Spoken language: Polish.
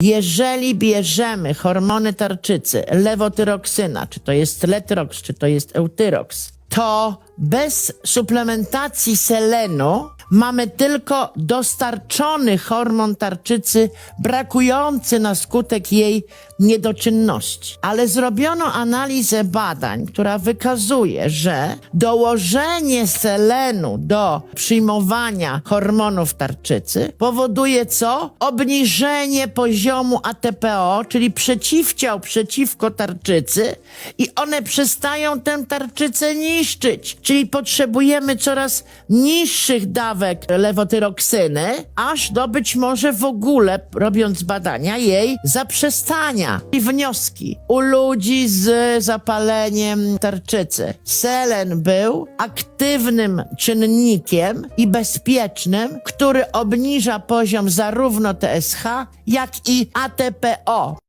Jeżeli bierzemy hormony tarczycy, lewotyroksyna, czy to jest letrox, czy to jest eutyrox, to bez suplementacji selenu mamy tylko dostarczony hormon tarczycy brakujący na skutek jej niedoczynności. Ale zrobiono analizę badań, która wykazuje, że dołożenie selenu do przyjmowania hormonów tarczycy powoduje co? Obniżenie poziomu ATPO, czyli przeciwciał przeciwko tarczycy i one przestają tę tarczycę niszczyć. Czyli potrzebujemy coraz niższych dawek lewotyroksyny, aż do być może w ogóle, robiąc badania, jej zaprzestania. I wnioski. U ludzi z zapaleniem tarczycy selen był aktywnym czynnikiem i bezpiecznym, który obniża poziom zarówno TSH, jak i ATPO.